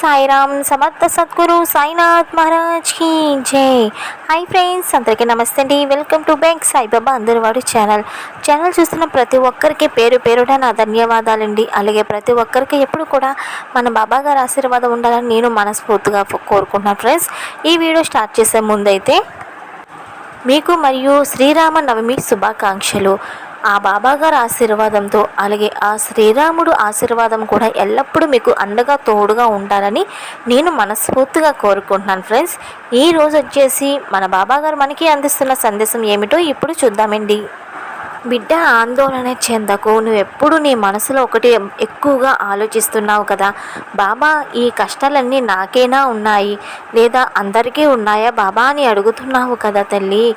సాయిరామ్ సమర్థ సద్గురు సాయినాథ్ మహారాజ్కి జై. హాయ్ ఫ్రెండ్స్ అందరికీ నమస్తే అండి. వెల్కమ్ టు బ్యాంక్ సాయిబాబా అందరివాడు ఛానల్. ఛానల్ చూస్తున్న ప్రతి ఒక్కరికి పేరు పేరుట నా ధన్యవాదాలండి. అలాగే ప్రతి ఒక్కరికి ఎప్పుడు కూడా మన బాబా గారి ఆశీర్వాదం ఉండాలని నేను మనస్ఫూర్తిగా కోరుకుంటున్నాను ఫ్రెండ్స్. ఈ వీడియో స్టార్ట్ చేసే ముందైతే మీకు మరియు శ్రీరామ నవమి శుభాకాంక్షలు. ఆ బాబాగారి ఆశీర్వాదంతో అలాగే ఆ శ్రీరాముడు ఆశీర్వాదం కూడా ఎల్లప్పుడూ మీకు అండగా తోడుగా ఉండాలని నేను మనస్ఫూర్తిగా కోరుకుంటున్నాను ఫ్రెండ్స్. ఈ రోజు వచ్చేసి మన బాబాగారు మనకి అందిస్తున్న సందేశం ఏమిటో ఇప్పుడు చూద్దామండి. బిడ్డ ఆందోళన చెందకు నువ్వు ఎప్పుడు నీ మనసులో ఒకటి ఎక్కువగా ఆలోచిస్తున్నావు కదా. బాబా ఈ కష్టాలన్నీ నాకేనా ఉన్నాయి? లేదా అందరికీ ఉన్నాయా బాబా అని అడుగుతున్నావు కదా తల్లి.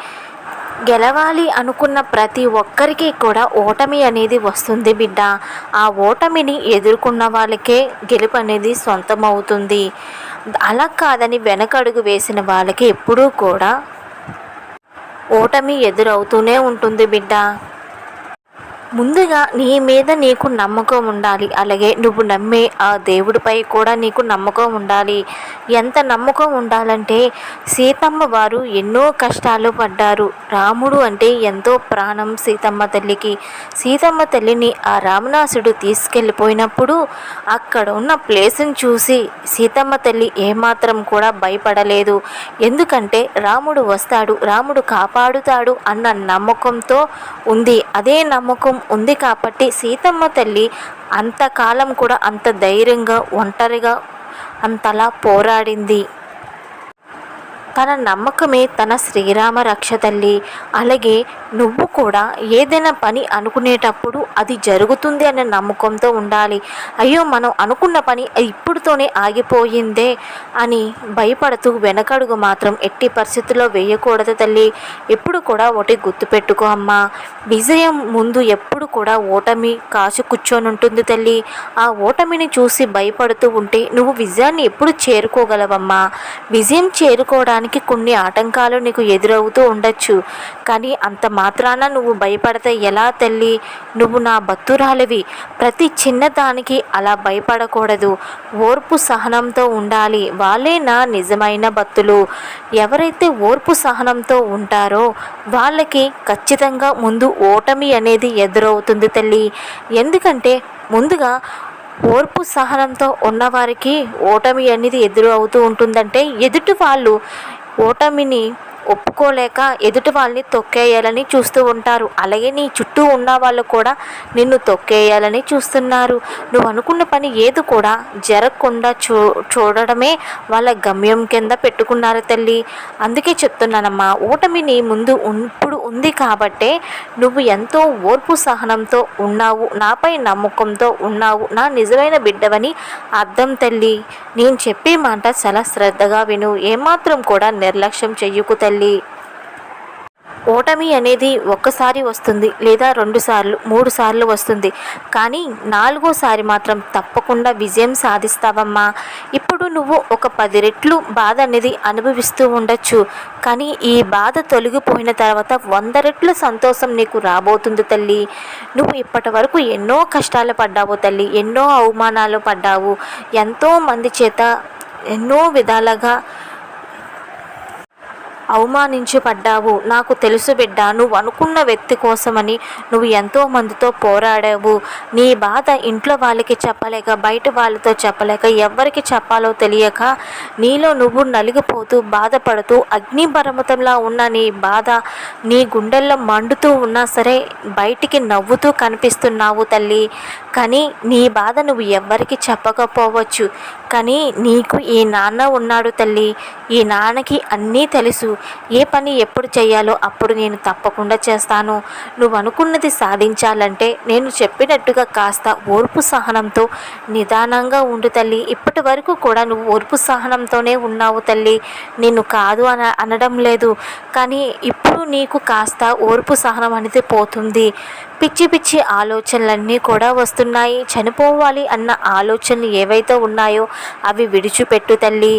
గెలవాలి అనుకున్న ప్రతి ఒక్కరికి కూడా ఓటమి అనేది వస్తుంది బిడ్డ. ఆ ఓటమిని ఎదుర్కొన్న వాళ్ళకే గెలుపు అనేది సొంతమవుతుంది. అలా కాదని వెనకడుగు వేసిన వాళ్ళకి ఎప్పుడూ కూడా ఓటమి ఎదురవుతూనే ఉంటుంది బిడ్డ. ముందుగా నీ మీద నీకు నమ్మకం ఉండాలి. అలాగే నువ్వు నమ్మే ఆ దేవుడిపై కూడా నీకు నమ్మకం ఉండాలి. ఎంత నమ్మకం ఉండాలంటే సీతమ్మ వారు ఎన్నో కష్టాలు పడ్డారు. రాముడు అంటే ఎంతో ప్రాణం సీతమ్మ తల్లికి. సీతమ్మ తల్లిని ఆ రామనాసుడు తీసుకెళ్ళిపోయినప్పుడు అక్కడ ఉన్న ప్లేస్ని చూసి సీతమ్మ తల్లి ఏమాత్రం కూడా భయపడలేదు. ఎందుకంటే రాముడు వస్తాడు రాముడు కాపాడుతాడు అన్న నమ్మకంతో ఉంది. అదే నమ్మకం ఉంది కాబట్టి సీతమ్మ తల్లి అంతకాలం కూడా అంత ధైర్యంగా ఒంటరిగా అంతలా పోరాడింది. తన నమ్మకమే తన శ్రీరామ రక్ష తల్లి అలాగే నువ్వు కూడా ఏదైనా పని అనుకునేటప్పుడు అది జరుగుతుంది అనే నమ్మకంతో ఉండాలి. అయ్యో మనం అనుకున్న పని ఇప్పుడుతోనే ఆగిపోయిందే అని భయపడుతూ వెనకడుగు మాత్రం ఎట్టి పరిస్థితుల్లో వేయకూడదు తల్లి. ఎప్పుడు కూడా ఒకటి గుర్తుపెట్టుకో అమ్మా. విజయం ముందు ఎప్పుడు కూడా ఓటమి కాసు కూర్చొని ఉంటుంది తల్లి. ఆ ఓటమిని చూసి భయపడుతూ ఉంటే నువ్వు విజయాన్ని ఎప్పుడు చేరుకోగలవమ్మా. విజయం చేరుకోవడానికి కొన్ని ఆటంకాలు నీకు ఎదురవుతూ ఉండొచ్చు. కానీ అంత మాత్రాన నువ్వు భయపడితే ఎలా తల్లి? నువ్వు నా భక్తురాలివి. ప్రతి చిన్నదానికి అలా భయపడకూడదు. ఓర్పు సహనంతో ఉండాలి. వాళ్ళే నా నిజమైన భక్తులు. ఎవరైతే ఓర్పు సహనంతో ఉంటారో వాళ్ళకి ఖచ్చితంగా ముందు ఓటమి అనేది ఎదురవుతుంది తల్లి. ఎందుకంటే ముందుగా ఓర్పు సహనంతో ఉన్నవారికి ఓటమి అనేది ఎదురు అవుతూ ఉంటుందంటే ఎదుటి వాళ్ళు ఓటమిని ఒప్పుకోలేక ఎదుటి వాళ్ళని తొక్కేయాలని చూస్తూ ఉంటారు. అలాగే నీ చుట్టూ ఉన్న వాళ్ళు కూడా నిన్ను తొక్కేయాలని చూస్తున్నారు. నువ్వు అనుకున్న పని ఏది కూడా జరగకుండా చూ చూడడమే వాళ్ళ గమ్యం కింద పెట్టుకున్నారు తల్లి. అందుకే చెప్తున్నానమ్మా ఓటమిని ముందు ఇప్పుడు ఉంది కాబట్టే నువ్వు ఎంతో ఓర్పు సహనంతో ఉన్నావు నాపై నమ్మకంతో ఉన్నావు నా నిజమైన బిడ్డవని అర్థం తల్లి. నేను చెప్పే మాట చాలా శ్రద్ధగా విను. ఏమాత్రం కూడా నిర్లక్ష్యం చెయ్యకు తల్లి. ఓటమి అనేది ఒక్కసారి వస్తుంది లేదా రెండుసార్లు మూడు సార్లు వస్తుంది. కానీ నాలుగోసారి మాత్రం తప్పకుండా విజయం సాధిస్తావమ్మా. ఇప్పుడు నువ్వు ఒక పది రెట్లు బాధ అనేది అనుభవిస్తూ ఉండొచ్చు. కానీ ఈ బాధ తొలగిపోయిన తర్వాత వంద రెట్లు సంతోషం నీకు రాబోతుంది తల్లి. నువ్వు ఇప్పటి వరకు ఎన్నో కష్టాలు పడ్డావు తల్లి ఎన్నో అవమానాలు పడ్డావు. ఎంతో మంది చేత ఎన్నో విధాలుగా అవమానించబడ్డావు. నాకు తెలుసు బిడ్డ నువ్వు అనుకున్న వ్యక్తి కోసమని నువ్వు ఎంతో మందితో పోరాడావు. నీ బాధ ఇంట్లో వాళ్ళకి చెప్పలేక బయట వాళ్ళతో చెప్పలేక ఎవరికి చెప్పాలో తెలియక నీలో నువ్వు నలిగిపోతూ బాధపడుతూ అగ్నిపరమతంలా ఉన్న నీ బాధ నీ గుండెల్లో మండుతూ ఉన్నా సరే బయటికి నవ్వుతూ కనిపిస్తున్నావు తల్లి. కానీ నీ బాధ నువ్వు ఎవ్వరికి చెప్పకపోవచ్చు. కానీ నీకు ఈ నాన్న ఉన్నాడు తల్లి. ఈ నాన్నకి అన్నీ తెలుసు. ఏ పని ఎప్పుడు చేయాలో అప్పుడు నేను తప్పకుండా చేస్తాను. నువ్వు అనుకున్నది సాధించాలంటే నేను చెప్పినట్టుగా కాస్త ఓర్పు సహనంతో నిదానంగా ఉండు తల్లి. ఇప్పటి వరకు కూడా నువ్వు ఓర్పు సహనంతోనే ఉన్నావు తల్లి. నేను కాదు అన అనడం లేదు. కానీ ఇప్పుడు నీకు కాస్త ఓర్పు సహనం అనేది పోతుంది. పిచ్చి పిచ్చి ఆలోచనలన్నీ కూడా వస్తున్నాయి. చనిపోవాలి అన్న ఆలోచనలు ఏవైతే ఉన్నాయో అవి విడిచిపెట్టు తల్లి.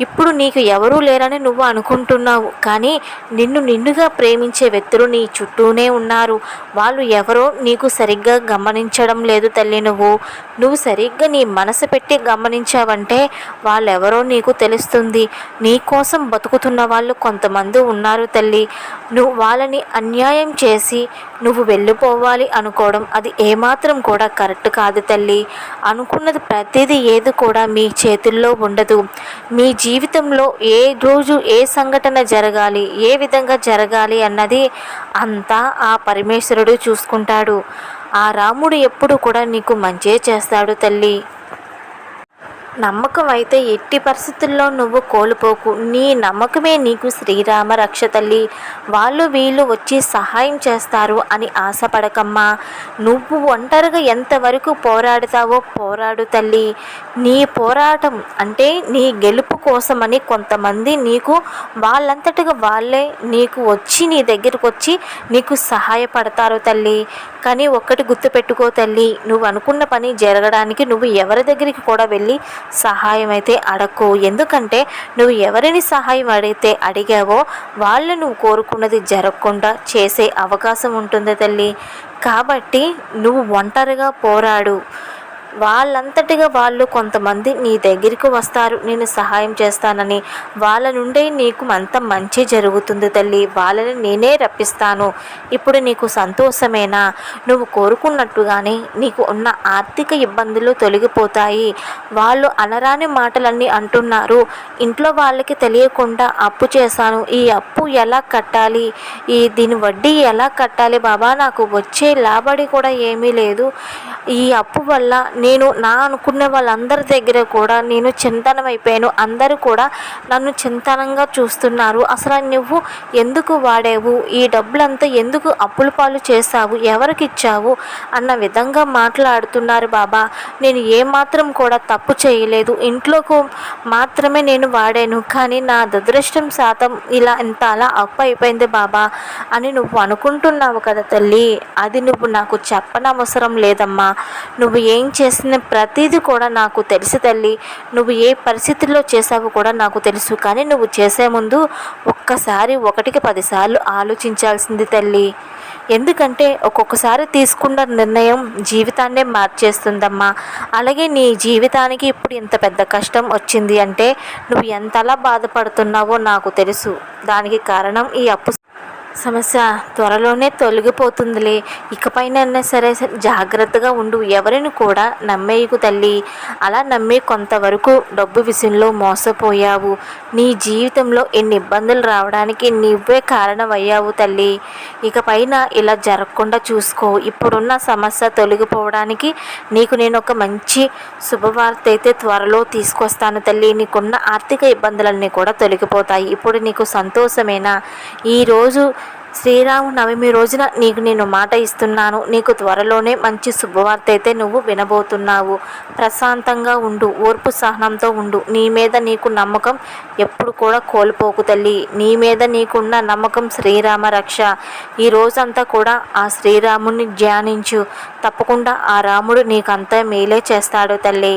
ఇప్పుడు నీకు ఎవరూ లేరని నువ్వు అనుకుంటున్నావు. కానీ నిన్ను నిన్నుగా ప్రేమించే వ్యక్తులు నీ చుట్టూనే ఉన్నారు. వాళ్ళు ఎవరో నీకు సరిగ్గా గమనించడం లేదు తల్లి నువ్వు. నువ్వు సరిగ్గా నీ మనసు పెట్టి గమనించావంటే వాళ్ళెవరో నీకు తెలుస్తుంది. నీ కోసం బతుకుతున్న వాళ్ళు కొంతమంది ఉన్నారు తల్లి. నువ్వు వాళ్ళని అన్యాయం చేసి నువ్వు వెళ్ళిపోవాలి అనుకోవడం అది ఏమాత్రం కూడా కరెక్ట్ కాదు తల్లి. అనుకున్నది ప్రతిదీ ఏది కూడా మీ చేతుల్లో ఉండదు. మీ జీవితంలో ఏ రోజు ఏ సంఘటన జరగాలి ఏ విధంగా జరగాలి అన్నది అంతా ఆ పరమేశ్వరుడు చూసుకుంటాడు. ఆ రాముడు ఎప్పుడు కూడా నీకు మంచే చేస్తాడు తల్లి. నమ్మకం అయితే ఎట్టి పరిస్థితుల్లో నువ్వు కోల్పోకు. నీ నమ్మకమే నీకు శ్రీరామ రక్ష తల్లి. వాళ్ళు వీళ్ళు వచ్చి సహాయం చేస్తారు అని ఆశపడకమ్మా. నువ్వు ఒంటరిగా ఎంతవరకు పోరాడతావో పోరాడు తల్లి. నీ పోరాటం అంటే నీ గెలుపు కోసమని కొంతమంది నీకు వాళ్ళంతటిగా వాళ్ళే నీకు వచ్చి నీ దగ్గరకు వచ్చి నీకు సహాయపడతారు తల్లి. కానీ ఒక్కటి గుర్తుపెట్టుకో తల్లి. నువ్వు అనుకున్న పని జరగడానికి నువ్వు ఎవరి దగ్గరికి కూడా వెళ్ళి సహాయం అయితే అడక్కు. ఎందుకంటే నువ్వు ఎవరిని సహాయం అడిగితే అడిగావో వాళ్ళు నువ్వు కోరుకున్నది జరగకుండా చేసే అవకాశం ఉంటుంది తల్లి. కాబట్టి నువ్వు ఒంటరిగా పోరాడు. వాళ్ళంతటిగా వాళ్ళు కొంతమంది నీ దగ్గరికి వస్తారు. నేను సహాయం చేస్తానని. వాళ్ళ నుండే నీకు అంత మంచి జరుగుతుంది తల్లి. వాళ్ళని నేనే రప్పిస్తాను. ఇప్పుడు నీకు సంతోషమేనా? నువ్వు కోరుకున్నట్టుగానే నీకు ఉన్న ఆర్థిక ఇబ్బందులు తొలగిపోతాయి. వాళ్ళు అనరాని మాటలన్నీ అంటున్నారు. ఇంట్లో వాళ్ళకి తెలియకుండా అప్పు చేశాను. ఈ అప్పు ఎలా కట్టాలి? ఈ దీని వడ్డీ ఎలా కట్టాలి బాబా? నాకు వచ్చే లాభడి కూడా ఏమీ లేదు. ఈ అప్పు వల్ల నేను నా అనుకున్న వాళ్ళందరి దగ్గర కూడా నేను చింతనం అయిపోయాను అందరూ కూడా నన్ను చింతనంగా చూస్తున్నారు. అసలు నువ్వు ఎందుకు వాడావు? ఈ డబ్బులంతా ఎందుకు అప్పుల పాలు చేశావు? ఎవరికి ఇచ్చావు? అన్న విధంగా మాట్లాడుతున్నారు బాబా. నేను ఏమాత్రం కూడా తప్పు చేయలేదు. ఇంట్లోకి మాత్రమే నేను వాడాను. కానీ నా దురదృష్టం శాతం ఇలా ఇంత అలా అప్పు అయిపోయింది బాబా అని నువ్వు అనుకుంటున్నావు కదా తల్లి. అది నువ్వు నాకు చెప్పనవసరం లేదమ్మా. నువ్వు ఏం చేసిన ప్రతిదీ కూడా నాకు తెలుసు తల్లి. నువ్వు ఏ పరిస్థితుల్లో చేశావో కూడా నాకు తెలుసు. కానీ నువ్వు చేసే ముందు ఒక్కసారి ఒకటికి పదిసార్లు ఆలోచించాల్సింది తల్లి. ఎందుకంటే ఒక్కొక్కసారి తీసుకున్న నిర్ణయం జీవితాన్నే మార్చేస్తుందమ్మా. అలాగే నీ జీవితానికి ఇప్పుడు ఇంత పెద్ద కష్టం వచ్చింది అంటే నువ్వు ఎంతలా బాధపడుతున్నావో నాకు తెలుసు. దానికి కారణం ఈ అప్పు సమస్య త్వరలోనే తొలగిపోతుందిలే. ఇకపైన సరే జాగ్రత్తగా ఉండు. ఎవరిని కూడా నమ్మేయకు తల్లి. అలా నమ్మి కొంతవరకు డబ్బు విషయంలో మోసపోయావు. నీ జీవితంలో ఎన్ని ఇబ్బందులు రావడానికి నువ్వే కారణమయ్యావు తల్లి. ఇకపైన ఇలా జరగకుండా చూసుకో. ఇప్పుడున్న సమస్య తొలగిపోవడానికి నీకు నేను ఒక మంచి శుభవార్త అయితే త్వరలో తీసుకొస్తాను తల్లి. నీకున్న ఆర్థిక ఇబ్బందులన్నీ కూడా తొలగిపోతాయి. ఇప్పుడు నీకు సంతోషమేనా? ఈరోజు శ్రీరాము నవమి రోజున నీకు నేను మాట ఇస్తున్నాను. నీకు త్వరలోనే మంచి శుభవార్త అయితే నువ్వు వినబోతున్నావు. ప్రశాంతంగా ఉండు ఓర్పు సహనంతో ఉండు. నీ మీద నీకు నమ్మకం ఎప్పుడు కూడా కోల్పోకు తల్లి. నీ మీద నీకున్న నమ్మకం శ్రీరామ రక్ష. ఈ రోజంతా కూడా ఆ శ్రీరాముని ధ్యానించు. తప్పకుండా ఆ రాముడు నీకంతా మేలే చేస్తాడు తల్లి.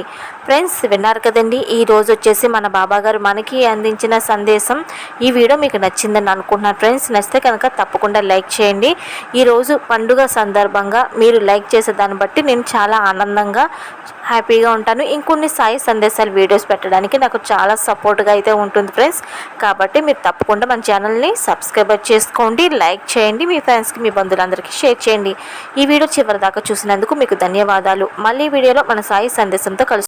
ఫ్రెండ్స్ విన్నారు కదండి. ఈ రోజు వచ్చేసి మన బాబాగారు మనకి అందించిన సందేశం. ఈ వీడియో మీకు నచ్చిందని అనుకుంటున్నాను ఫ్రెండ్స్. నచ్చితే కనుక తప్పకుండా లైక్ చేయండి. ఈరోజు పండుగ సందర్భంగా మీరు లైక్ చేసే దాన్ని బట్టి నేను చాలా ఆనందంగా హ్యాపీగా ఉంటాను. ఇంకొన్ని సాయి సందేశాలు వీడియోస్ పెట్టడానికి నాకు చాలా సపోర్ట్గా అయితే ఉంటుంది ఫ్రెండ్స్. కాబట్టి మీరు తప్పకుండా మన ఛానల్ని సబ్స్క్రైబ్ చేసుకోండి లైక్ చేయండి మీ ఫ్రెండ్స్కి మీ బంధువులందరికీ షేర్ చేయండి. ఈ వీడియో చివరిదాకా చూసినందుకు మీకు ధన్యవాదాలు. మళ్ళీ వీడియోలో మన సాయి సందేశంతో కలుసు